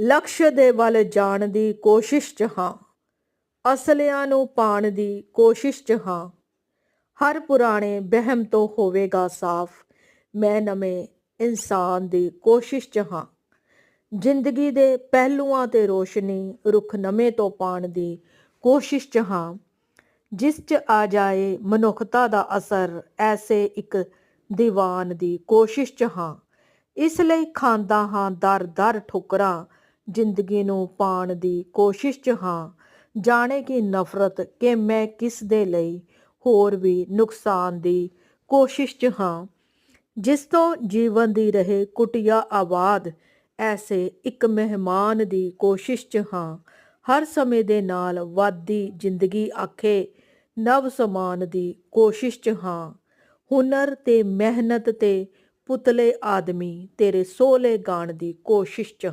ਲਕਸ਼ ਦੇ ਵੱਲ ਜਾਣ ਦੀ ਕੋਸ਼ਿਸ਼ 'ਚ ਹਾਂ। ਅਸਲਿਆਂ ਨੂੰ ਪਾਣ ਦੀ ਕੋਸ਼ਿਸ਼ 'ਚ ਹਾਂ। ਹਰ ਪੁਰਾਣੇ ਬਹਿਮ ਤੋਂ ਹੋਵੇਗਾ ਸਾਫ਼। ਮੈਂ ਨਵੇਂ ਇਨਸਾਨ ਦੀ ਕੋਸ਼ਿਸ਼ 'ਚ ਹਾਂ। ਜ਼ਿੰਦਗੀ ਦੇ ਪਹਿਲੂਆਂ ਤੇ ਰੋਸ਼ਨੀ ਰੁਖ ਨਵੇਂ ਤੋਂ ਪਾਣ ਦੀ ਕੋਸ਼ਿਸ਼ 'ਚ ਹਾਂ। ਜਿਸ 'ਚ ਆ ਜਾਏ ਮਨੁੱਖਤਾ ਦਾ ਅਸਰ, ਐਸੇ ਇੱਕ ਦੀਵਾਨ ਦੀ ਕੋਸ਼ਿਸ਼ 'ਚ ਹਾਂ। ਇਸ ਲਈ ਖਾਂਦਾ ਹਾਂ ਦਰ ਦਰ ਠੁਕਰਾਂ ਜ਼ਿੰਦਗੀ ਨੂੰ ਪਾਣ ਦੀ ਕੋਸ਼ਿਸ਼ 'ਚ ਹਾਂ। ਜਾਣੇ ਕਿ ਨਫ਼ਰਤ ਕਿ ਮੈਂ ਕਿਸ ਦੇ ਲਈ ਹੋਰ ਵੀ ਨੁਕਸਾਨ ਦੀ ਕੋਸ਼ਿਸ਼ 'ਚ ਹਾਂ। ਜਿਸ ਤੋਂ ਜੀਵਨ ਦੀ ਰਹੇ ਕੁਟਿਆ ਆਬਾਦ ਐਸੇ ਇੱਕ ਮਹਿਮਾਨ ਦੀ ਕੋਸ਼ਿਸ਼ 'ਚ ਹਾਂ। ਹਰ ਸਮੇਂ ਦੇ ਨਾਲ ਵਾਦੀ ਜ਼ਿੰਦਗੀ ਆਖੇ ਨਵ ਸਮਾਨ ਦੀ ਕੋਸ਼ਿਸ਼ 'ਚ ਹਾਂ। ਹੁਨਰ ਤੇ ਮਿਹਨਤ ਤੇ ਪੁਤਲੇ ਆਦਮੀ ਤੇਰੇ ਸੋਲੇ ਗਾਣ ਦੀ ਕੋਸ਼ਿਸ਼ 'ਚ